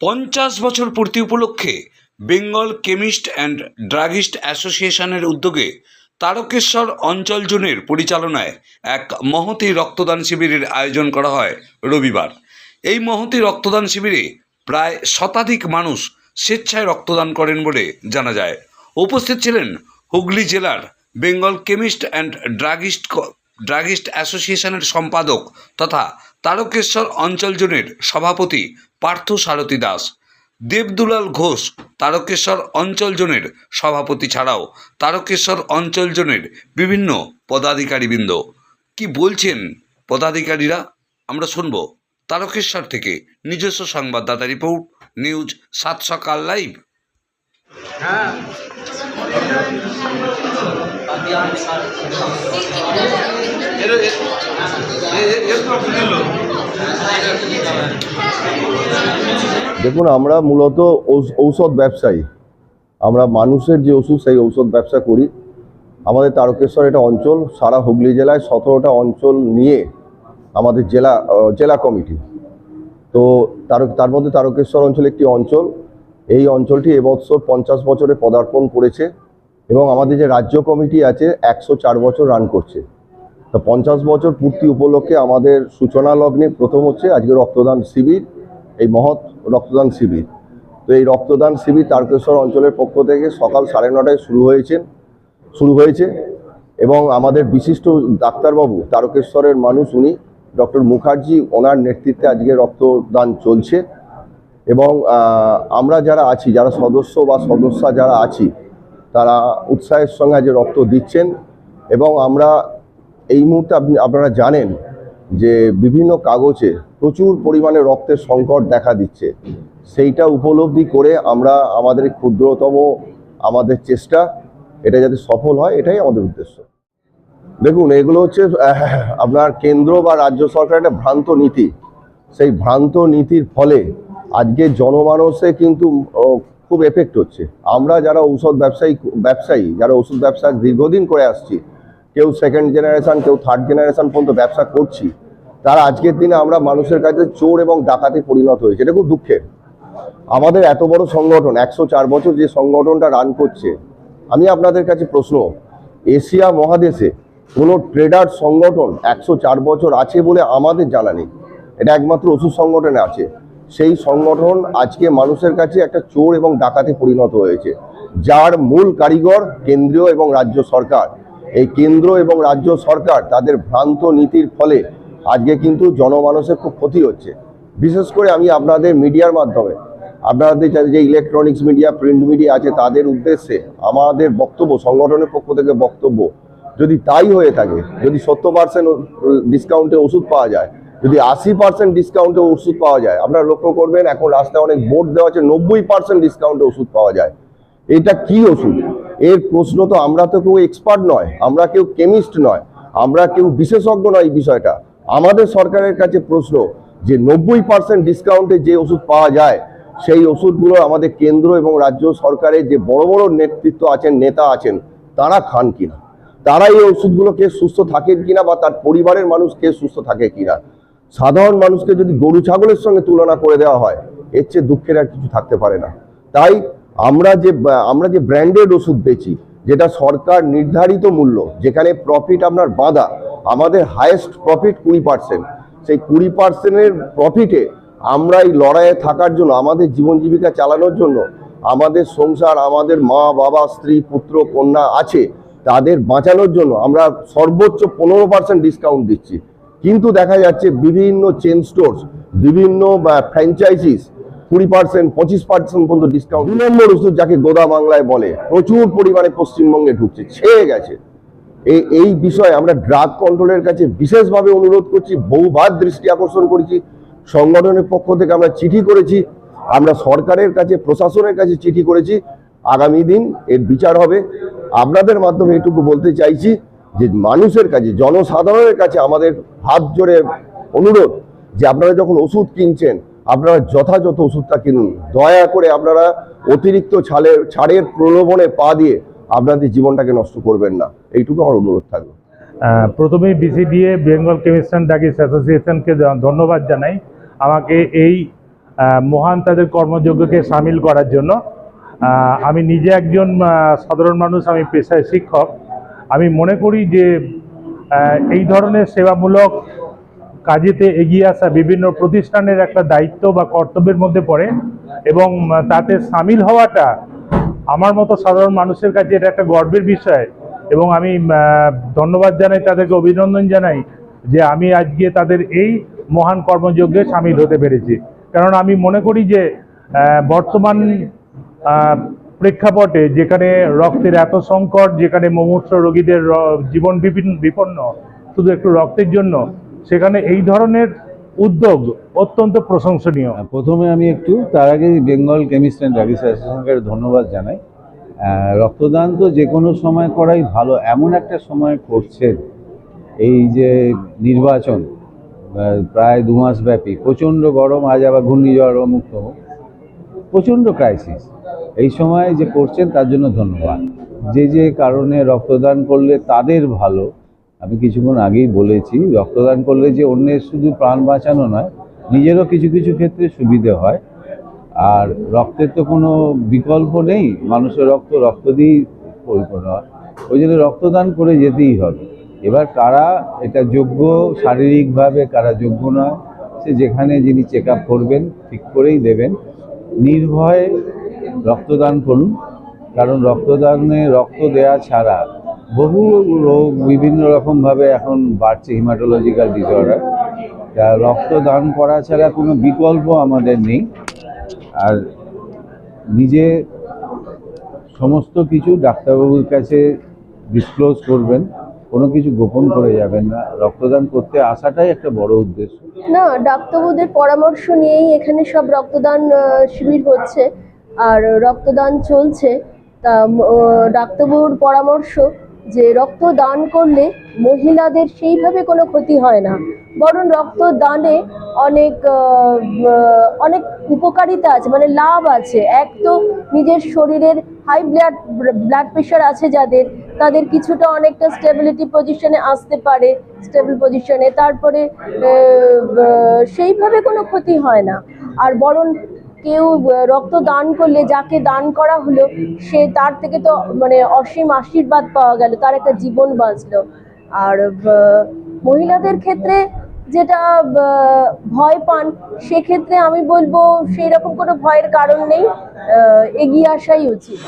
পঞ্চাশ বছর পূর্তি উপলক্ষে বেঙ্গল কেমিস্ট অ্যান্ড ড্রাগিস্ট অ্যাসোসিয়েশনের উদ্যোগে তারকেশ্বর অঞ্চল জোনের পরিচালনায় এক মহতি রক্তদান শিবিরের আয়োজন করা হয় রবিবার। এই মহতি রক্তদান শিবিরে প্রায় শতাধিক মানুষ স্বেচ্ছায় রক্তদান করেন বলে জানা যায়। উপস্থিত ছিলেন হুগলি জেলার Bengal chemist and druggist druggist অ্যাসোসিয়েশনের সম্পাদক তথা তারকেশ্বর অঞ্চল জোনের সভাপতি পার্থ সারথী দাস। দেবদুলাল ঘোষ তারকেশ্বর অঞ্চল জোনের সভাপতি ছাড়াও তারকেশ্বর অঞ্চল জোনের বিভিন্ন পদাধিকারীবৃন্দ। কি বলছেন পদাধিকারীরা? আমরা শুনব তারকেশ্বর থেকে নিজস্ব সংবাদদাতা রিপোর্ট, নিউজ সাত সকাল লাইভ। দেখুন, আমরা মূলত ঔষধ ব্যবসায়ী। আমরা মানুষের যে ওষুধ, সেই ঔষধ ব্যবসা করি। আমাদের তারকেশ্বর এটা অঞ্চল, সারা হুগলি জেলায় সতেরোটা অঞ্চল নিয়ে আমাদের জেলা জেলা কমিটি। তো তার তার মধ্যে তারকেশ্বর অঞ্চল একটি অঞ্চল। এই অঞ্চলটি এবছর পঞ্চাশ বছরে পদার্পণ করেছে। এবং আমাদের যে রাজ্য কমিটি আছে, একশো চার বছর রান করছে। তো পঞ্চাশ বছর পূর্তি উপলক্ষে আমাদের সূচনা লগ্নে প্রথম হচ্ছে আজকে রক্তদান শিবির, এই মহৎ রক্তদান শিবির। তো এই রক্তদান শিবির তারকেশ্বর অঞ্চলের পক্ষ থেকে সকাল সাড়ে নটায় শুরু হয়েছেন শুরু হয়েছে এবং আমাদের বিশিষ্ট ডাক্তারবাবু, তারকেশ্বরের মানুষ উনি, ডক্টর মুখার্জি, ওনার নেতৃত্বে আজকে রক্তদান চলছে। এবং আমরা যারা আছি, যারা সদস্য বা সদস্যা যারা আছি তারা উৎসাহের সঙ্গে আজ রক্ত দিচ্ছেন এবং আমরা এই মুহূর্তে আপনি, আপনারা জানেন যে বিভিন্ন কাগজে প্রচুর পরিমাণে রক্তের সংকট দেখা দিচ্ছে। সেইটা উপলব্ধি করে আমরা আমাদের ক্ষুদ্রতম আমাদের চেষ্টা, এটা যাতে সফল হয়, এটাই আমাদের উদ্দেশ্য। দেখুন, এগুলো হচ্ছে আপনার কেন্দ্র বা রাজ্য সরকারের একটা ভ্রান্ত নীতি। সেই ভ্রান্ত নীতির ফলে আজকে জনমানসে কিন্তু খুব এফেক্ট হচ্ছে। আমরা যারা ঔষধ ব্যবসায়ী ব্যবসায়ী, যারা ওষুধ ব্যবসা দীর্ঘদিন করে আসছি, কেউ সেকেন্ড জেনারেশন কেউ থার্ড জেনারেশন পর্যন্ত ব্যবসা করছি, তারা আজকের দিনে আমরা মানুষের কাছে চোর এবং ডাকাতে পরিণত হয়েছে। এটা খুব দুঃখের। আমাদের এত বড় সংগঠন, একশো চার বছর যে সংগঠনটা রান করছে, আমি আপনাদের কাছে প্রশ্ন, এশিয়া মহাদেশে কোনো ট্রেডার সংগঠন একশো চার বছর আছে বলে আমাদের জানা নেই। এটা একমাত্র ওষুধ সংগঠনে আছে। সেই সংগঠন আজকে মানুষের কাছে একটা চোর এবং ডাকাতে পরিণত হয়েছে, যার মূল কারিগর কেন্দ্রীয় এবং রাজ্য সরকার। এই কেন্দ্র এবং রাজ্য সরকার তাদের ভ্রান্ত নীতির ফলে আজকে কিন্তু জনমানসের খুব ক্ষতি হচ্ছে। বিশেষ করে আমি আপনাদের মিডিয়ার মাধ্যমে, আপনাদের যে ইলেকট্রনিক্স মিডিয়া প্রিন্ট মিডিয়া আছে, তাদের উদ্দেশ্যে আমাদের বক্তব্য, সংগঠনের পক্ষ থেকে বক্তব্য, যদি তাই হয়ে থাকে, যদি সত্তর পার্সেন্ট ডিসকাউন্টে ওষুধ পাওয়া যায় যদি আশি পার্সেন্ট ডিসকাউন্টে ওষুধ পাওয়া যায়, আপনারা লক্ষ্য করবেন এখন রাস্তায় অনেক বোর্ড দেওয়া আছে, নব্বই পার্সেন্ট ডিসকাউন্টে ওষুধ পাওয়া যায়। এটা কি ওষুধ? এর প্রশ্ন তো আমরা তো কেউ এক্সপার্ট নয়, আমরা কেউ কেমিস্ট নয়, আমরা কেউ বিশেষজ্ঞ নয় এই বিষয়টা। আমাদের সরকারের কাছে প্রশ্ন যে নব্বই পার্সেন্ট ডিসকাউন্টে যে ওষুধ পাওয়া যায়, সেই ওষুধগুলো আমাদের কেন্দ্র এবং রাজ্য সরকারের যে বড় বড় নেতৃত্ব আছেন, নেতা আছেন, তারা খান কিনা? তারা এই ওষুধগুলো কে সুস্থ থাকেন কিনা বা তার পরিবারের মানুষ কে সুস্থ থাকে কিনা? সাধারণ মানুষকে যদি গরু ছাগলের সঙ্গে তুলনা করে দেওয়া হয়, এর চেয়ে দুঃখের আর কিছু থাকতে পারে না। তাই আমরা যে আমরা যে ব্র্যান্ডেড ওষুধ বেচি, যেটা সরকার নির্ধারিত মূল্য, যেখানে প্রফিট আপনার বাঁধা, আমাদের হায়েস্ট প্রফিট কুড়ি পার্সেন্ট সেই কুড়ি পার্সেন্টের প্রফিটে আমরা এই লড়াইয়ে থাকার জন্য, আমাদের জীবন জীবিকা চালানোর জন্য, আমাদের সংসার, আমাদের মা, বাবা, স্ত্রী, পুত্র, কন্যা আছে, তাদের বাঁচানোর জন্য আমরা সর্বোচ্চ পনেরো পার্সেন্ট ডিসকাউন্ট দিচ্ছি। কিন্তু দেখা যাচ্ছে বিভিন্ন চেন স্টোর্স বিভিন্ন ফ্র্যাঞ্চাইজিস কুড়ি পার্সেন্ট পঁচিশ পার্সেন্ট পর্যন্ত ডিসকাউন্ট দুই নম্বর ওষুধ যাকে গোদা বাংলায় বলে, প্রচুর পরিমাণে পশ্চিমবঙ্গে ঢুকছে, ছেয়ে গেছে। এই এই বিষয়ে আমরা ড্রাগ কন্ট্রোলের কাছে বিশেষভাবে অনুরোধ করছি, বহুবার দৃষ্টি আকর্ষণ করেছি, সংগঠনের পক্ষ থেকে আমরা চিঠি করেছি, আমরা সরকারের কাছে, প্রশাসনের কাছে চিঠি করেছি, আগামী দিন এর বিচার হবে। আপনাদের মাধ্যমে এটুকু বলতে চাইছি যে মানুষের কাছে, জনসাধারণের কাছে আমাদের হাত জোরে অনুরোধ যে আপনারা যখন ওষুধ কিনছেন, আপনারা যথাযথ ওষুধটা কিনুন। দয়া করে আপনারা অতিরিক্ত ছাড়ের ছাড়ের প্রলোভনে পা দিয়ে আপনাদের জীবনটাকে নষ্ট করবেন না। এইটুকু আমার অনুরোধ থাকবে প্রথমেই BCDA Bengal chemist and druggist অ্যাসোসিয়েশনকে ধন্যবাদ জানাই। আমাকে এই মহান তাদের কর্মযোগ্যকে সামিল করার জন্য। আমি নিজে একজন সাধারণ মানুষ, আমি পেশায় শিক্ষক। আমি মনে করি যে এই ধরনের সেবামূলক কাজেতে এগিয়ে আসা বিভিন্ন প্রতিষ্ঠানের একটা দায়িত্ব বা কর্তব্যের মধ্যে পড়ে এবং তাতে সামিল হওয়াটা আমার মতো সাধারণ মানুষের কাছে এটা একটা গর্বের বিষয় এবং আমি ধন্যবাদ জানাই, তাদেরকে অভিনন্দন জানাই যে আমি আজকে তাদের এই মহান কর্মযজ্ঞে সামিল হতে পেরেছি। কারণ আমি মনে করি যে বর্তমান প্রেক্ষাপটে যেখানে রক্তের এত সংকট, যেখানে মুমূর্ষ রোগীদের জীবন বিপিন- বিপন্ন, শুধু একটু রক্তের জন্য, সেখানে এই ধরনের উদ্যোগ অত্যন্ত প্রশংসনীয়। প্রথমে আমি একটু তার আগে বেঙ্গল কেমিস্ট অ্যান্ড ড্রাগিস্ট অ্যাসোসিয়েশনকে ধন্যবাদ জানাই। রক্তদান তো যে কোনো সময় করাই ভালো, এমন একটা সময় করছে এই যে নির্বাচন প্রায় দু মাস ব্যাপী, প্রচণ্ড গরম, আজ আবার ঘূর্ণিঝড় মুক্ত প্রচণ্ড ক্রাইসিস এই সময় যে করছেন, তার জন্য ধন্যবাদ। যে যে কারণে রক্তদান করলে তাদের ভালো, আমি কিছুক্ষণ আগেই বলেছি, রক্তদান করলে যে অন্যের শুধু প্রাণ বাঁচানো নয়, নিজেরও কিছু কিছু ক্ষেত্রে সুবিধে হয়। আর রক্তের তো কোনো বিকল্প নেই, মানুষের রক্ত রক্ত দিয়েই পরিপূর্ণ হয়। ওই জন্য রক্তদান করে যেতেই হবে। এবার কারা এটা যোগ্য, শারীরিকভাবে কারা যোগ্য নয়, সে যেখানে যিনি চেক করবেন, ঠিক করেই দেবেন। নির্ভয়ে রক্তদান করুন, কারণ রক্তদানে রক্ত দেওয়া ছাড়া বহু রোগ বিভিন্ন রকমভাবে এখন বাড়ছে হিমাটোলজিক্যাল ডিসঅর্ডার তা রক্তদান করা ছাড়া কোনো বিকল্প আমাদের নেই। আর নিজে সমস্ত কিছু ডাক্তারবাবুর কাছে ডিসক্লোজ করবেন। কোনো কিছু গোপন করে যাবেন না। রক্তদান করতে আসাটাই একটা বড় উদ্দেশ্য। না, ডাক্তারবাবুদের পরামর্শ নিয়েই এখানে সব রক্তদান শিবির হচ্ছে। আর রক্তদান চলছে। তা ডাক্তারবাবুর পরামর্শ যে রক্ত দান করলে মহিলাদের সেইভাবে কোনো ক্ষতি হয় না। বরং রক্তদানে অনেক আহ, আহ, অনেক উপকারিতা আছে মানে লাভ আছে। এক তো নিজের শরীরের হাই ব্লাড ব্লাড প্রেশার আছে যাদের তাদের কিছুটা অনেকটা স্টেবিলিটি পজিশনে আসতে পারে স্টেবল পজিশনে তারপরে সেইভাবে কোনো ক্ষতি হয় না। আর বরং কেউ রক্ত দান করলে, যাকে দান করা হলো, সে তার থেকে তো মানে অসীম আশীর্বাদ পাওয়া গেল, তার একটা জীবন বাঁচলো। আর মহিলাদের ক্ষেত্রে যেটা ভয় পান, সেক্ষেত্রে আমি বলব সেই রকম কোনো ভয়ের কারণ নেই এগিয়ে আসাই উচিত।